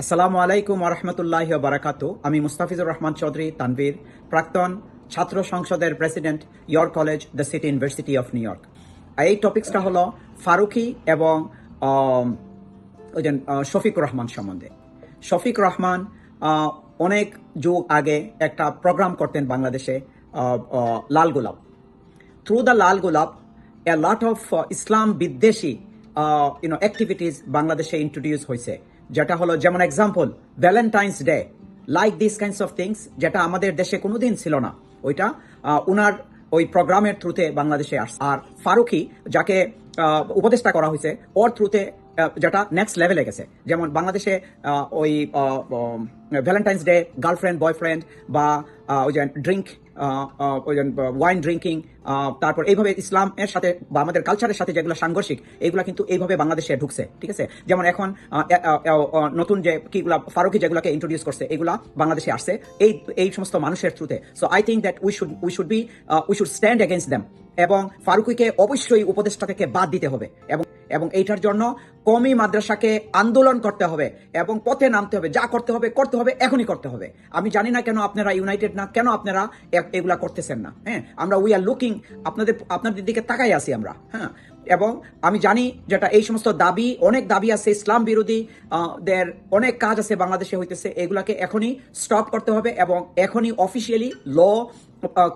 আসসালামু আলাইকুম রহমতুল্লাহ বারাকাতু। আমি মুস্তাফিজুর রহমান চৌধুরী তানভীর প্রাক্তন ছাত্র সংসদের president York college the city university of New York. এই টপিক্সটা হলো ফারুকি এবং ওই শফিক রহমান সম্বন্ধে। শফিক রহমান অনেক যুগ আগে একটা প্রোগ্রাম করতেন বাংলাদেশে লাল গোলাপ। থ্রু দ্য লাল গোলাপ lot of uh, ইসলাম বিদ্বেষী ইউনো অ্যাক্টিভিটিস বাংলাদেশে ইন্ট্রোডিউস হয়েছে যেটা হলো, যেমন example Valentine's day like this kinds of things যেটা আমাদের দেশে কোনোদিন ছিল না। ওইটা উনার ওই প্রোগ্রামের থ্রুতে বাংলাদেশে আস আর ফারুকি, যাকে উপদেষ্টা করা হয়েছে, ওর থ্রুতে যেটা নেক্সট লেভেলে গেছে। যেমন বাংলাদেশে ওই ভ্যালেন্টাইন্স ডে গার্লফ্রেন্ড বয়ফ্রেন্ড বা ওই যে ড্রিঙ্ক ওই ওয়াইন ড্রিঙ্কিং তারপর এইভাবে ইসলামের সাথে বা আমাদের কালচারের সাথে যেগুলো সাংঘর্ষিক এইগুলা কিন্তু এইভাবে বাংলাদেশে ঢুকছে, ঠিক আছে? যেমন এখন নতুন যে কিগুলা ফারুকি যেগুলোকে ইন্ট্রোডিউস করছে, এগুলা বাংলাদেশে আসছে, এই এই সমস্ত মানুষের থ্রুতে so I think that we should we should be we should stand against them এবং ফারুকিকে অবশ্যই উপদেষ্টা থেকে বাদ দিতে হবে এবং এবং এইটার জন্য কমি মাদ্রাসাকে আন্দোলন করতে হবে এবং পথে নামতে হবে। যা করতে হবে করতে হবে, এখনই করতে হবে। আমি জানি না কেন আপনারা ইউনাইটেড না, কেন আপনারা এগুলা করতেছেন না হ্যাঁ? আমরা উই আর লুকিং আপনাদের আপনাদের দিকে তাকাই আছি আমরা হ্যাঁ? এবং আমি জানি যেটা এই সমস্ত দাবি, অনেক দাবি আছে, ইসলাম বিরোধী দের অনেক কাজ আছে বাংলাদেশে হইতেছে, এগুলাকে এখনই স্টপ করতে হবে এবং এখনই অফিসিয়ালি ল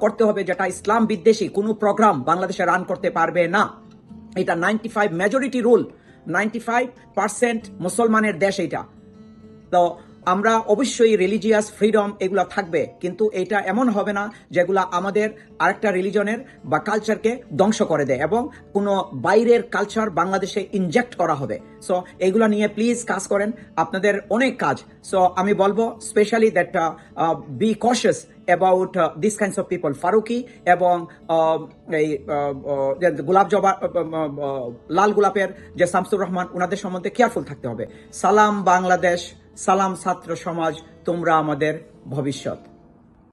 করতে হবে যেটা ইসলাম বিদ্বেষী, কোনো প্রোগ্রাম বাংলাদেশে রান করতে পারবে না। এটা ninety five majority rule ninety five percent মুসলমানের দেশ এটা তো আমরা অবশ্যই রিলিজিয়াস ফ্রিডম এগুলো থাকবে কিন্তু এটা এমন হবে না যেগুলা আমাদের আরেকটা রিলিজনের বা কালচারকে ধ্বংস করে দেয় এবং কোনো বাইরের কালচার বাংলাদেশে ইনজেক্ট করা হবে। সো এগুলো নিয়ে প্লিজ কাজ করেন আপনাদের অনেক কাজ। সো আমি বলব specially that be conscious about this kinds of people Faruqi এবং uh, এই uh, uh, গোলাপ জবা লাল গোলাপের যে শামসুর রহমান ওনাদের সম্বন্ধে কেয়ারফুল থাকতে হবে। সালাম বাংলাদেশ। সালাম ছাত্র সমাজ তোমরা আমাদের ভবিষ্যৎ।